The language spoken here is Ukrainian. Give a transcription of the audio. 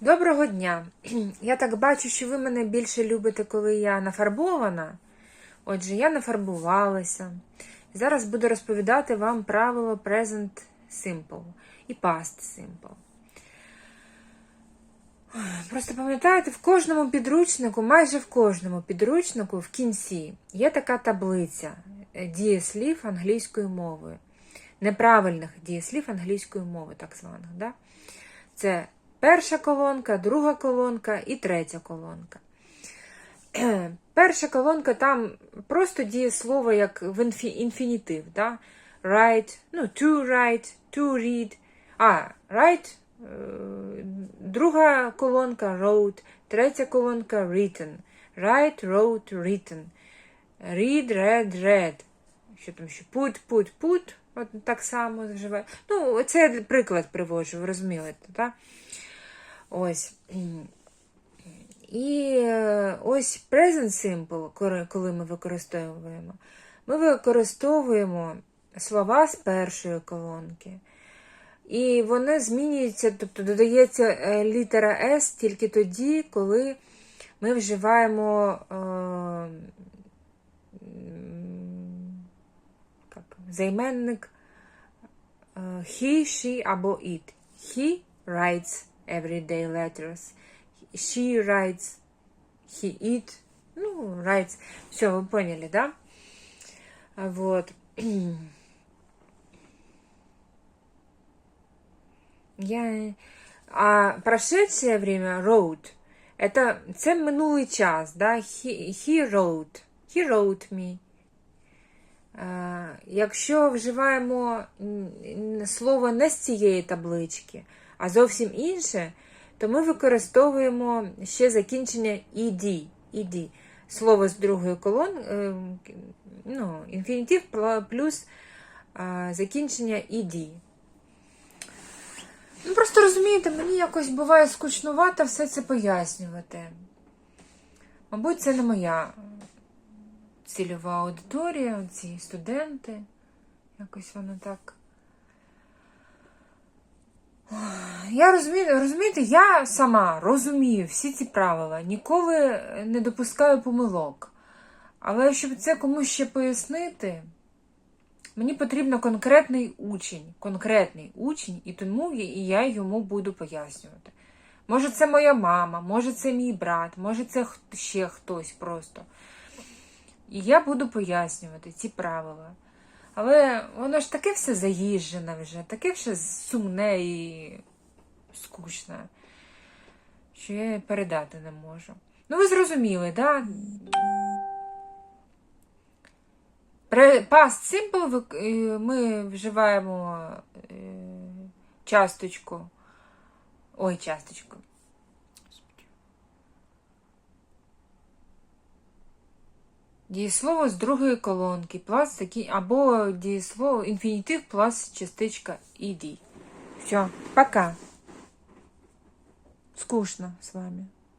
Доброго дня! Я так бачу, що ви мене більше любите, коли я нафарбована. Отже, я нафарбувалася. Зараз буду розповідати вам правило Present Simple і Past Simple. Просто пам'ятаєте, в кожному підручнику, майже в кожному підручнику в кінці є така таблиця дієслів англійською мовою. Неправильних дієслів англійської мови, так званих. Да? Це перша колонка, друга колонка і третя колонка. Перша колонка там просто дієслово як в інфі- інфінітив. Да? Write, ну, to write, to read. А, write, е, друга колонка wrote, третя колонка written. Write, wrote, written. Read, read, read. Що там ще? Put, put, put. От так само заживає. Ну, це приклад приводжу, ви розумієте, так? Ось. І е, ось present simple, коли- ми використовуємо, ми використовуємо слова з першої колонки. І вони змінюються, тобто додається е, літера S тільки тоді, коли ми вживаємо е, займенник е, he, she або it. He writes everyday letters. She writes, he eat, ну, writes. Все, вы поняли, да? Вот. Я... А прошедшее время wrote, это це минулий час, да? He, he wrote. He wrote me. Якщо вживаємо слово не з цієї таблички, а зовсім інше, то ми використовуємо ще закінчення ed. ed. Слово з другої колон, е, ну, інфінітив плюс закінчення ed. Ну, просто розумієте, мені якось буває скучнувато все це пояснювати. Мабуть, це не моя цільова аудиторія, ці студенти. Якось воно так. Я розумію, розумієте, я сама розумію всі ці правила, ніколи не допускаю помилок. Але щоб це комусь ще пояснити, мені потрібно конкретний учень, конкретний учень, і тому я йому буду пояснювати. Може, це моя мама, може, це мій брат, може, це ще хтось просто. І я буду пояснювати ці правила. Але воно ж таке все заїжджене вже, таке все сумне і скучне, що я і передати не можу. Ну, ви зрозуміли, так? Да? Past simple е, ми вживаємо е, часточку. Ой, часточку. Дієслово з другої колонки, плюс такі, або дієслово інфінітив плюс частичка ed. Все, пока. Скучно с вами.